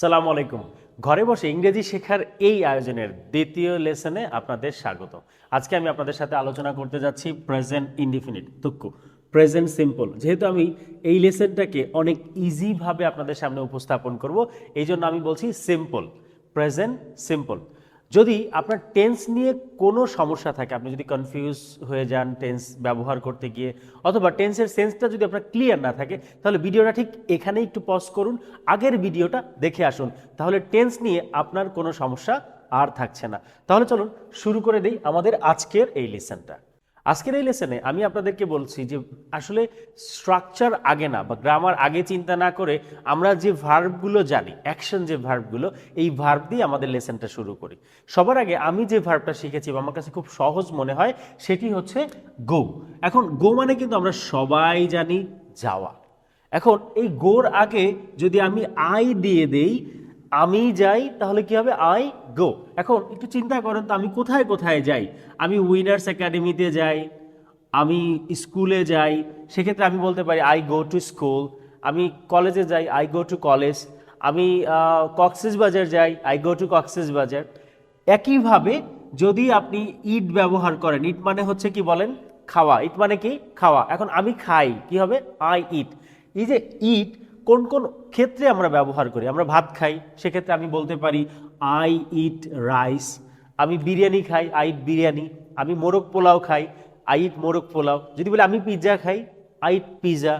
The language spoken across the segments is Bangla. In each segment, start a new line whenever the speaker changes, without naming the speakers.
সালাম আলাইকুম। ঘরে বসে ইংরেজি শেখার এই আয়োজনের দ্বিতীয় লেসনে আপনাদের স্বাগত। আজকে আমি আপনাদের সাথে আলোচনা করতে যাচ্ছি প্রেজেন্ট ইনডিফিনিট দুঃখ প্রেজেন্ট সিম্পল, যেহেতু আমি এই লেসনটাকে অনেক ইজিভাবে আপনাদের সামনে উপস্থাপন করব এই জন্য আমি বলছি সিম্পল, প্রেজেন্ট সিম্পল। যদি আপনার টেন্স নিয়ে কোনো সমস্যা থাকে, আপনি যদি কনফিউজ হয়ে যান টেন্স ব্যবহার করতে গিয়ে, অথবা টেন্সের সেন্সটা যদি আপনার ক্লিয়ার না থাকে, তাহলে ভিডিওটা ঠিক এখানে একটু পজ করুন, আগের ভিডিওটা দেখে আসুন। তাহলে টেন্স নিয়ে আপনার কোনো সমস্যা আর থাকছে না। তাহলে চলুন শুরু করে দিই আমাদের আজকের এই লেসনটা আজকের এই লেসনে আমি আপনাদেরকে বলছি যে আসলে স্ট্রাকচার আগে না বা গ্রামার আগে চিন্তা না করে আমরা যে ভার্বগুলো জানি অ্যাকশন যে ভার্বগুলো এই ভার্ব দিয়ে আমাদের লেসনটা শুরু করি। সবার আগে আমি যে ভার্বটা শিখেছি বা আমার কাছে খুব সহজ মনে হয়, সেটি হচ্ছে গো এখন গো মানে কিন্তু আমরা সবাই জানি যাওয়া। এখন এই গোর আগে যদি আমি আই দিয়ে দেই আমি যাই, তাহলে কি হবে? আই গো এখন একটু চিন্তা করেন তো, আমি কোথায় কোথায় যাই? আমি উইনার্স একাডেমিতে যাই, আমি স্কুলে যাই, সেক্ষেত্রে আমি বলতে পারি আই গো টু স্কুল আমি কলেজে যাই আই গো টু কলেজ আমি কক্সেস বাজার যাই আই গো টু কক্সেস বাজার একইভাবে যদি আপনি ইট ব্যবহার করেন ইট মানে হচ্ছে কি বলেন? খাওয়া। ইট মানে কি? খাওয়া। এখন আমি খাই, কি হবে? আই ইট এই যে ইট কোন কোন ক্ষেত্রে আমরা ব্যবহার করি? আমরা ভাত খাই, সেক্ষেত্রে আমি বলতে পারি আই ইট রাইস আমি বিরিয়ানি খাই আই ইট বিরিয়ানি. আমি মোরগ পোলাও খাই আই ইট মোরগ পোলাও. যদি বলি, আমি পিৎজা খাই আই ইট পিৎজা.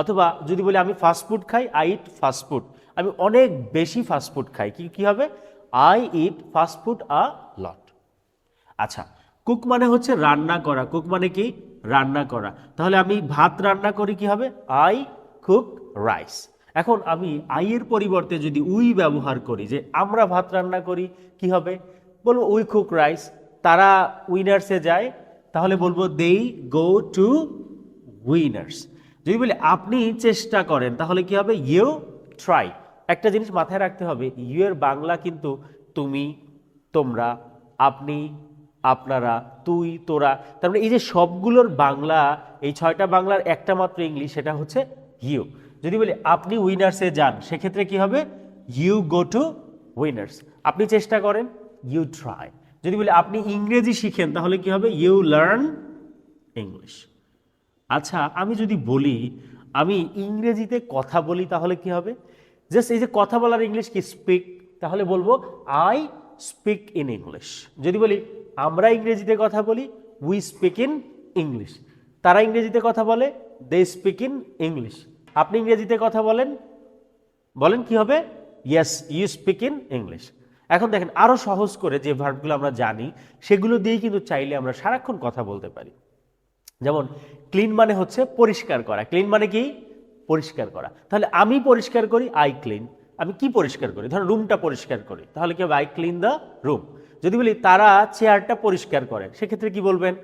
অথবা যদি বলি, আমি ফাস্টফুড খাই আই ইট ফাস্টফুড আমি অনেক বেশি ফাস্টফুড খাই। কি কি হবে? I eat fast food a lot আচ্ছা কুক মানে হচ্ছে রান্না করা। কুক মানে কি? রান্না করা। তাহলে আমি ভাত রান্না করি কি হবে? আই কুক রাইস এখন আমি আই এর পরিবর্তে যদি উই ব্যবহার করি, যে আমরা ভাত রান্না করি, কি হবে? বলব উই কুক রাইস। তারা উইনার্সে যায়, তাহলে বলব দেই গো টু উইনার্স। যদি বলি আপনি চেষ্টা করেন, তাহলে কি হবে? You try. একটা জিনিস মাথায় রাখতে হবে ইউ এর বাংলা কিন্তু তুমি, তোমরা, আপনি, আপনারা, তুই, তোরা, তার মানে এই যে সবগুলোর বাংলা, এই ছয়টা বাংলার একটা মাত্র ইংলিশ, সেটা হচ্ছে ইউ। যদি বলি আপনি উইনার্সে যান, সেক্ষেত্রে কি হবে? ইউ গো টু উইনার্স আপনি চেষ্টা করেন ইউ ট্রাই যদি বলি আপনি ইংরেজি শিখেন, তাহলে কি হবে? ইউ লার্ন ইংলিশ আচ্ছা আমি যদি বলি, আমি ইংরেজিতে কথা বলি, তাহলে কি হবে? জাস্ট এই যে কথা বলার ইংলিশ কি? স্পিক তাহলে বলব আই স্পিক ইন ইংলিশ যদি বলি, আমরা ইংরেজিতে কথা বলি উই স্পিক ইন ইংলিশ তারা ইংরেজিতে কথা বলে দে স্পিক ইন ইংলিশ আপনি ইংরেজিতে কথা বলেন। বলেন কি হবে? Yes you speak in English এখন দেখেন আরও সহজ করে যে ভার্বগুলো আমরা জানি, সেগুলো দিয়েই কিন্তু চাইলে আমরা সারাক্ষণ কথা বলতে পারি। যেমন ক্লিন মানে হচ্ছে পরিষ্কার করা। ক্লিন মানে কি? পরিষ্কার করা। তাহলে আমি পরিষ্কার করি আই ক্লিন আমি কি পরিষ্কার করি? ধরো রুমটা পরিষ্কার করি। তাহলে কি হবে? আই ক্লিন দ্য রুম যদি বলি, তারা চেয়ারটা পরিষ্কার করে সেক্ষেত্রে কি বলবেন?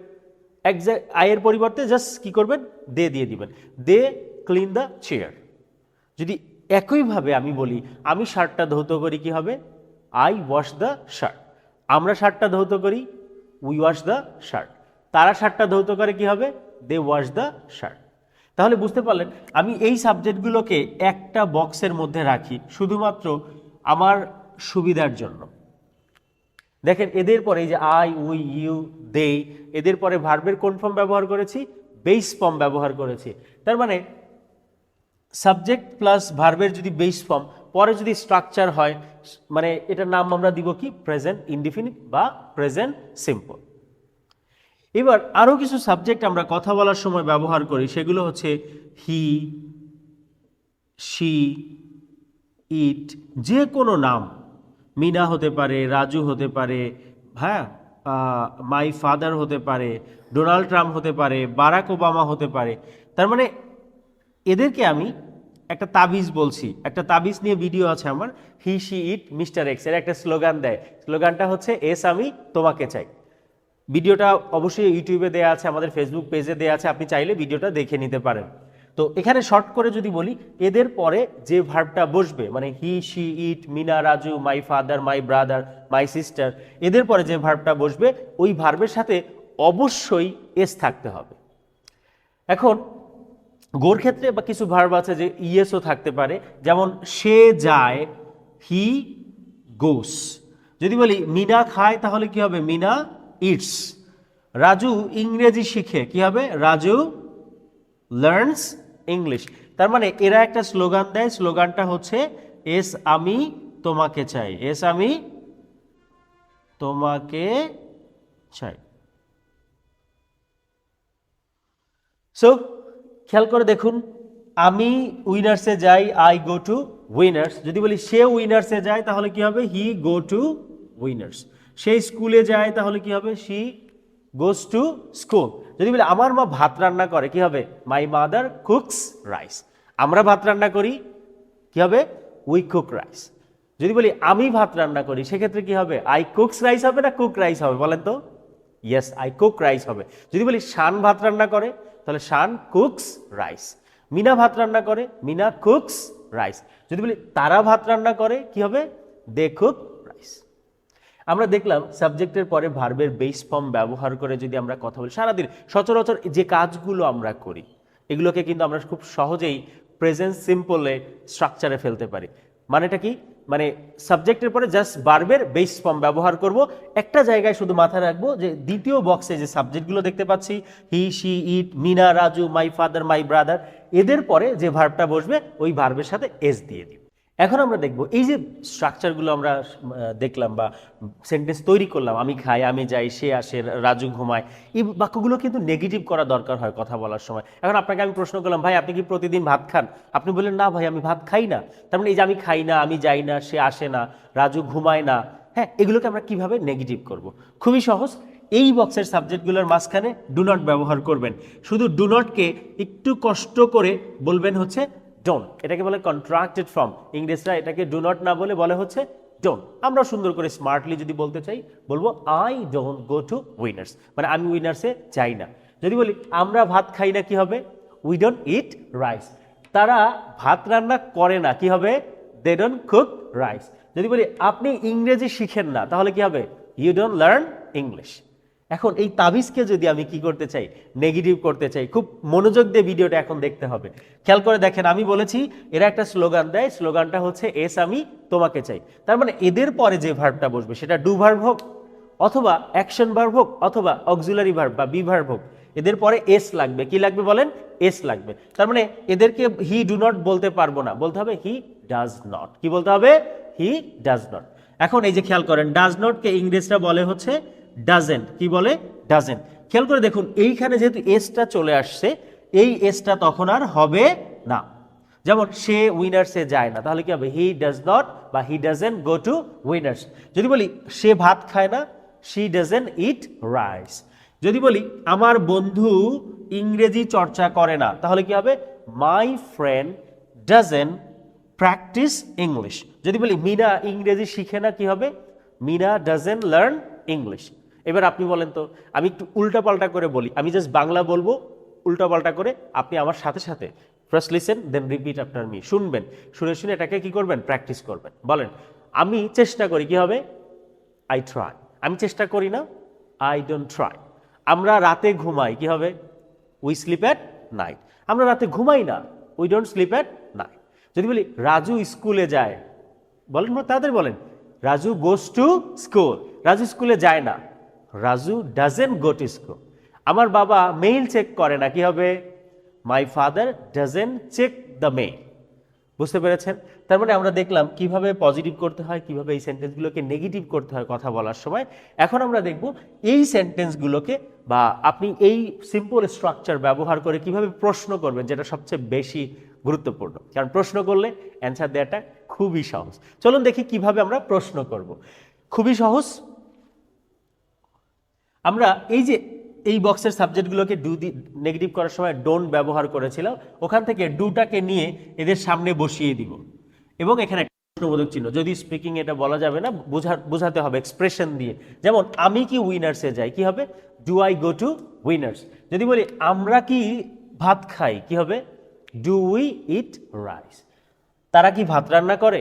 একজ্যাক্ট আয়ের পরিবর্তে জাস্ট কি করবেন? দে দিয়ে দিবেন। দে ক্লিন দ্য চেয়ার যদি একইভাবে আমি বলি, আমি শার্টটা ধৌত করি কি হবে? আই ওয়াশ দ্য শার্ট আমরা শার্টটা ধৌত করি উই ওয়াশ দ্য শার্ট তারা শার্টটা ধৌত করে কি হবে? দে ওয়াশ দ্য শার্ট তাহলে বুঝতে পারলেন, আমি এই সাবজেক্টগুলোকে একটা বক্সের মধ্যে রাখি শুধুমাত্র আমার সুবিধার জন্য। দেখেন, এদের পরে এই যে আই উই ইউ দে এদের পরে ভার্বের কোন ফর্ম ব্যবহার করেছি? বেস ফর্ম ব্যবহার করেছি। তার মানে সাবজেক্ট প্লাস ভার্বের যদি বেস ফর্ম পরে যদি স্ট্রাকচার হয় মানে এটার নাম আমরা দিব কি? প্রেজেন্ট ইনডিফিনিট বা প্রেজেন্ট সিম্পল এবার আরও কিছু সাবজেক্ট আমরা কথা বলার সময় ব্যবহার করি, সেগুলো হচ্ছে হি শি ইট যে কোনো নাম। মিনা হতে পারে, রাজু হতে পারে হ্যাঁ মাই ফাদার হতে পারে ডোনাল্ড ট্রাম্প হতে পারে বারাক ওবামা হতে পারে। তার মানে এদেরকে আমি একটা তাবিজ বলছি। একটা তাবিজ নিয়ে ভিডিও আছে আমার, he, she, it, mister X, এর একটা স্লোগান দেয়। স্লোগানটা হচ্ছে, এস, আমি তোমাকে চাই। ভিডিওটা অবশ্যই ইউটিউবে দেওয়া আছে, আমাদের ফেসবুক পেজে দেওয়া আছে, আপনি চাইলে ভিডিওটা দেখে নিতে পারেন। তো এখানে শর্ট করে যদি বলি, এদের পরে যে ভার্বটা বসবে মানে he, she, it, Meena, Raju my father my brother my sister এদের পরে যে ভার্বটা বসবে, ওই ভার্বের সাথে অবশ্যই এস থাকতে হবে। এখন গোর ক্ষেত্রে বা কিছু ভার্ব আছে যে ইয়েসও থাকতে পারে, যেমন সে যায় হি গোস যদি বলি মিনা খায়, তাহলে কি হবে? মিনা ইটস রাজু ইংরেজি শিখে, কি হবে? রাজু লার্নস ইংলিশ তার মানে এরা একটা স্লোগান দেয়, স্লোগানটা হচ্ছে, এস আমি তোমাকে চাই। এস আমি তোমাকে চাই। সো খেয়াল করে দেখুন, আমি উইনার্সে যাই আই গো টু উইনার্স যদি বলি সে উইনার্সে যায়, তাহলে কি হবে? হি গো টু উইনার্স সে স্কুলে যায়, তাহলে কি হবে? শি গোস টু স্কুল যদি বলি আমার মা ভাত রান্না করে, কি হবে? মাই মাদার কুকস রাইস আমরা ভাত রান্না করি, কি হবে? উই কুক রাইস যদি বলি আমি ভাত রান্না করি, সেক্ষেত্রে কি হবে? আই কুকস রাইস হবে না কুক রাইস হবে, বলেন তো? ইয়েস আই কুক রাইস হবে। যদি বলি শান ভাত রান্না করে তাহলে শান কুকস রাইস। মিনা ভাত রান্না করে, মিনা কুকস রাইস। যদি বলি তারা ভাত রান্না করে, কি হবে? They cook rice. আমরা দেখলাম সাবজেক্টের পরে ভার্বের বেস ফর্ম ব্যবহার করে যদি আমরা কথা বলি, সারাদিন সচরাচর যে কাজগুলো আমরা করি, এগুলোকে কিন্তু আমরা খুব সহজেই প্রেজেন্ট সিম্পলে স্ট্রাকচারে ফেলতে পারি। মানেটা কি? মানে সাবজেক্টের পরে জাস্ট বারবের বেস ফর্ম ব্যবহার করব। একটা জায়গায় শুধু মাথায় রাখব যে দ্বিতীয় বক্সে যে সাবজেক্টগুলো দেখতে পাচ্ছি he she it Meena Raju my father my brother এদের পরে যে ভার্বটা বসবে, ওই ভার্বের সাথে এস দিয়ে দিব। এখন আমরা দেখব, এই যে স্ট্রাকচারগুলো আমরা দেখলাম বা সেন্টেন্স তৈরি করলাম, আমি খাই, আমি যাই, সে আসে, রাজু ঘুমায়, এই বাক্যগুলো কিন্তু নেগেটিভ করা দরকার হয় কথা বলার সময়। এখন আপনাকে আমি প্রশ্ন করলাম, ভাই, আপনি কি প্রতিদিন ভাত খান? আপনি বললেন, না ভাই, আমি ভাত খাই না। তার মানে এই যে আমি খাই না, আমি যাই না, সে আসে না, রাজু ঘুমায় না হ্যাঁ এগুলোকে আমরা কীভাবে নেগেটিভ করব? খুবই সহজ, এই বক্সের সাবজেক্টগুলোর মাঝখানে ডু নট ব্যবহার করবেন। শুধু ডু নটকে একটু কষ্ট করে বলবেন হচ্ছে ডোন্ট এটাকে বলে কন্ট্রাক্টেড ফর্ম ইংরেজরা এটাকে ডু নট না বলে বলে হচ্ছে ডোন্ট আমরা সুন্দর করে স্মার্টলি যদি বলতে চাই, বলব I don't go to winners মানে আমি উইনার্সে যাই না। যদি বলি আমরা ভাত খাই না কি হবে? উই ডোন্ট ইট রাইস তারা ভাত রান্না করে না, কি হবে? দে ডোন্ট কুক রাইস যদি বলি আপনি ইংরেজি শিখেন না, তাহলে কি হবে? ইউ ডোন্ট লার্ন ইংলিশ এখন এই তাবিজকে যদি আমি কি করতে চাই? নেগেটিভ করতে চাই। খুব মনোযোগ দিয়ে ভিডিওটা এখন দেখতে হবে। খেয়াল করে দেখেন, আমি বলেছি, এরা একটা স্লোগান দেয়। স্লোগানটা হচ্ছে, এস আমি তোমাকে চাই। তার মানে এদের পরে যে ভার্বটা বসবে, সেটা ডু ভার্ব হোক, অথবা অ্যাকশন ভার্ব হোক, অথবা অক্সিলারি ভার্ব বা বি ভার্ব হোক, এদের পরে এস লাগবে। কি লাগবে বলেন? এস লাগবে। তার মানে এদেরকে হি ডু নট বলতে পারব না। বলতে হবে, হি ডাজ নট কি বলতে হবে? হি ডাজ নট এখন এই যে খেয়াল করেন ডাজ নটকে ইংরেজরা বলে হচ্ছে ডাজেন্ট কি বলে? ডাজেন্ট খেয়াল করে দেখুন, এইখানে যেহেতু এসটা চলে আসছে, এই এসটা তখন আর হবে না। যেমন, সে উইনার্সে যায় না, তাহলে কি হবে? হি ডাজ নট বা he doesn't go to winners যদি বলি, সে ভাত খায় না শি ডাজেন্ট ইট রাইস যদি বলি, আমার বন্ধু ইংরেজি চর্চা করে না, তাহলে কি হবে? My friend doesn't practise English যদি বলি, মিনা ইংরেজি শিখে না, কি হবে? মিনা ডাজেন্ট লার্ন ইংলিশ এবার আপনি বলেন তো, আমি একটু উল্টাপাল্টা করে বলি, আমি জাস্ট বাংলা বলব উল্টাপাল্টা করে আপনি আমার সাথে সাথে first listen then repeat after me শুনবেন, শুনে শুনে এটাকে কি করবেন? প্র্যাকটিস করবেন। বলেন, আমি চেষ্টা করি, কি হবে? আই ট্রাই আমি চেষ্টা করি না আই ডোন্ট ট্রাই আমরা রাতে ঘুমাই, কি হবে? উই স্লিপ অ্যাট নাইট আমরা রাতে ঘুমাই না we don't sleep at night যদি বলি, রাজু স্কুলে যায়, বলেন, তাদের বলেন, Raju goes to school Raju স্কুলে যায় না। Raju doesn't go to school আমার বাবা মেইল চেক করে না, কি হবে? My father doesn't check the mail বুঝতে পেরেছেন? তার মানে আমরা দেখলাম কীভাবে পজিটিভ করতে হয়, কীভাবে এই সেন্টেন্সগুলোকে নেগেটিভ করতে হয় কথা বলার সময়। এখন আমরা দেখব এই সেন্টেন্সগুলোকে বা আপনি এই সিম্পল স্ট্রাকচার ব্যবহার করে কীভাবে প্রশ্ন করবেন, যেটা সবচেয়ে বেশি গুরুত্বপূর্ণ। কারণ প্রশ্ন করলে অ্যান্সার দেওয়াটা খুবই সহজ। চলুন দেখি কীভাবে আমরা প্রশ্ন করব। খুবই সহজ আমরা এই যে এই বক্সের সাবজেক্টগুলোকে ডু দি নেগেটিভ করার সময় ডোন্ট ব্যবহার করেছিলাম, ওখান থেকে ডুটাকে নিয়ে এদের সামনে বসিয়ে দিব। এবং এখানে প্রশ্নবোধক চিহ্ন, যদি স্পিকিং এটা বলা যাবে না, বোঝা, বোঝাতে হবে এক্সপ্রেশন দিয়ে। যেমন, আমি কি উইনার্সে যাই, কি হবে? Do I go to winners যদি বলি, আমরা কি ভাত খাই, কি হবে? ডু উই ইট রাইস তারা কি ভাত রান্না করে?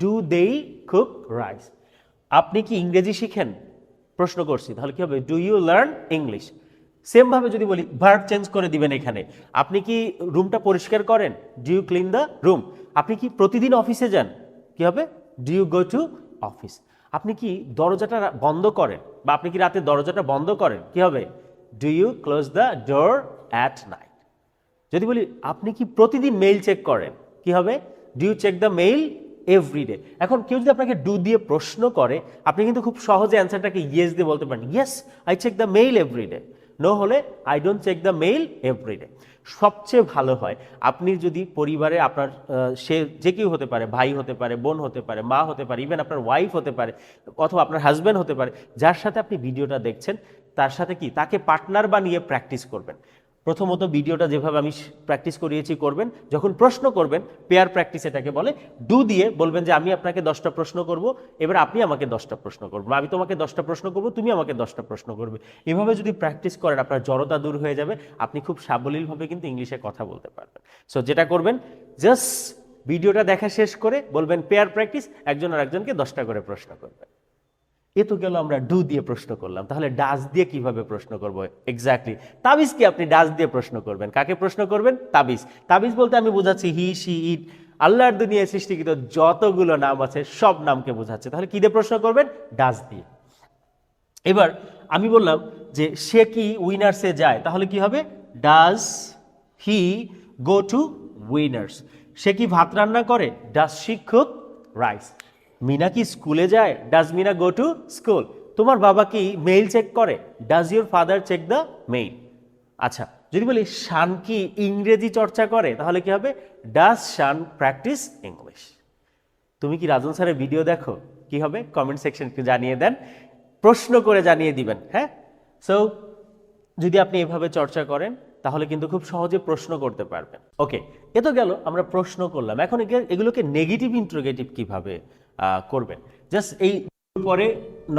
ডু দেই কুক রাইস আপনি কি ইংরেজি শিখেন? প্রশ্ন করছি, তাহলে কি হবে? Do you learn English same ভাবে যদি বলি ভার্ব চেঞ্জ করে দিবেন এখানে। আপনি কি রুমটা পরিষ্কার করেন? Do you clean the room আপনি কি প্রতিদিন অফিসে যান? কি হবে? Do you go to office আপনি কি দরজাটা বন্ধ করেন? বা আপনি কি রাতে দরজাটা বন্ধ করেন? কি হবে? Do you close the door at night যদি বলি, আপনি কি প্রতিদিন মেইল চেক করেন? কি হবে? Do you check the mail every day এখন কেউ যদি আপনাকে ডু দিয়ে প্রশ্ন করে, আপনি কিন্তু খুব সহজে অ্যান্সারটাকে ইয়েস দিয়ে বলতে পারেন। Yes I check the mail every day no হলে I don't check the mail every day সবচেয়ে ভালো হয়, আপনি যদি পরিবারে আপনার সে যে কেউ হতে পারে, ভাই হতে পারে, বোন হতে পারে, মা হতে পারে ইভেন আপনার ওয়াইফ হতে পারে, অথবা আপনার হাজব্যান্ড হতে পারে, যার সাথে আপনি ভিডিওটা দেখছেন, তার সাথে কি? তাকে পার্টনার বানিয়ে প্র্যাকটিস করবেন। প্রথমত ভিডিওটা যেভাবে আমি প্র্যাকটিস করিয়েছি করবেন, যখন প্রশ্ন করবেন, পেয়ার প্র্যাকটিস এটাকে বলে, ডু দিয়ে বলবেন যে, আমি আপনাকে দশটা প্রশ্ন করব, এবার আপনি আমাকে দশটা প্রশ্ন করব আমি তোমাকে দশটা প্রশ্ন করব, তুমি আমাকে দশটা প্রশ্ন করবে। এভাবে যদি প্র্যাকটিস করেন, আপনার জড়তা দূর হয়ে যাবে, আপনি খুব সাবলীলভাবে কিন্তু ইংলিশে কথা বলতে পারবেন। সো যেটা করবেন জাস্ট ভিডিওটা দেখা শেষ করে বলবেন, পেয়ার প্র্যাকটিস, একজন আর একজনকে দশটা করে প্রশ্ন করবেন। এ তো গেল আমরা ডু দিয়ে প্রশ্ন করলাম। তাহলে ডাস দিয়ে কীভাবে প্রশ্ন করব? এক্স্যাক্টলি তাবিজ কি আপনি ডাস দিয়ে প্রশ্ন করবেন? কাকে প্রশ্ন করবেন? তাবিজ। তাবিজ বলতে আমি বোঝাচ্ছি হি সি ইট। আল্লাহর দুনিয়ায় সৃষ্টিকৃত যতগুলো নাম আছে, সব নামকে বোঝাচ্ছে। তাহলে কী দিয়ে প্রশ্ন করবেন? ডাস দিয়ে। এবার আমি বললাম যে সে কি উইনার্সে যায়, তাহলে কি হবে? Does he go to winners. সে কি ভাত রান্না করে? ডাজ শিক্ষক রাইস। মিনা কি স্কুলে যায়? Does Meena go to school তোমার বাবা কি মেইল চেক করে? Does your father check the mail আচ্ছা যদি বলি শান কি ইংরেজি চর্চা করে, তাহলে কি হবে? ডাজ শান প্র্যাকটিস ইংলিশ তুমি কি রাজন স্যারের ভিডিও দেখো? কি হবে? কমেন্ট সেকশন জানিয়ে দেন। প্রশ্ন করে জানিয়ে দিবেন হ্যাঁ? সো যদি আপনি এভাবে চর্চা করেন, তাহলে কিন্তু খুব সহজে প্রশ্ন করতে পারবেন। ওকে এ তো গেল, আমরা প্রশ্ন করলাম। এখন এগে- এগুলোকে নেগেটিভ ইন্ট্রোগেটিভ কীভাবে? করবেন। জাস্ট এই পরে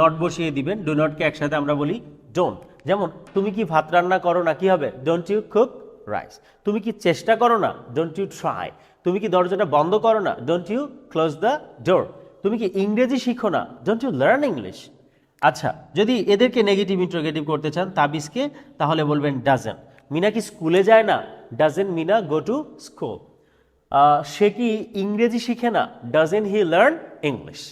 নট বসিয়ে দিবেন ডু নটকে একসাথে আমরা বলি ডোন্ট যেমন, তুমি কি ভাত রান্না করো না, কি হবে? ডোন্ট ইউ কুক রাইস তুমি কি চেষ্টা করো না? ডোন্ট ইউ ট্রাই তুমি কি দরজাটা বন্ধ করো না? Don't you close the door তুমি কি ইংরেজি শিখো না? ডোন্ট ইউ লার্ন ইংলিশ আচ্ছা যদি এদেরকে নেগেটিভ ইন্ট্রোগেটিভ করতে চান, তাবিজকে, তাহলে বলবেন ডাজেন মিনা কি স্কুলে যায় না? Doesn't Meena go to school সে কি ইংরেজি শিখে না? ডাজেন হি লার্ন ইংলিশ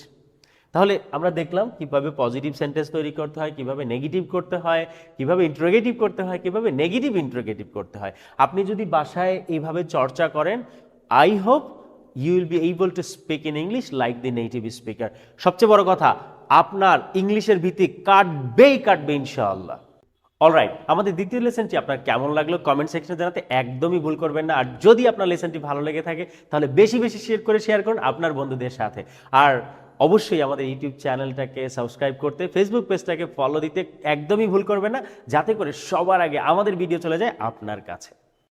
তাহলে আমরা দেখলাম কীভাবে পজিটিভ সেন্টেন্স তৈরি করতে হয়, কীভাবে নেগেটিভ করতে হয়, কীভাবে ইন্ট্রোগেটিভ করতে হয়, কীভাবে নেগেটিভ ইন্ট্রোগেটিভ করতে হয়। আপনি যদি বাসায় এইভাবে চর্চা করেন I hope you will be able to speak in English like the native speaker সবচেয়ে বড় কথা, আপনার ইংলিশের ভিত্তি কাটবেই কাটবে ইনশাআল্লাহ। অলরাইট আমাদের দ্বিতীয় লেসেনটি আপনার কেমন লাগল? কমেন্ট সেকশনে জানাতে একদমই ভুল করবেন না। আর যদি আপনার লেসেনটি ভালো লেগে থাকে, তাহলে বেশি বেশি শেয়ার করে শেয়ার করুন আপনার বন্ধুদের সাথে। আর অবশ্যই আমাদের ইউটিউব চ্যানেলটাকে সাবস্ক্রাইব করতে ফেসবুক পেজটাকে ফলো দিতে একদমই ভুল করবেন না, যাতে করে সবার আগে আমাদের ভিডিও চলে যায় আপনার কাছে।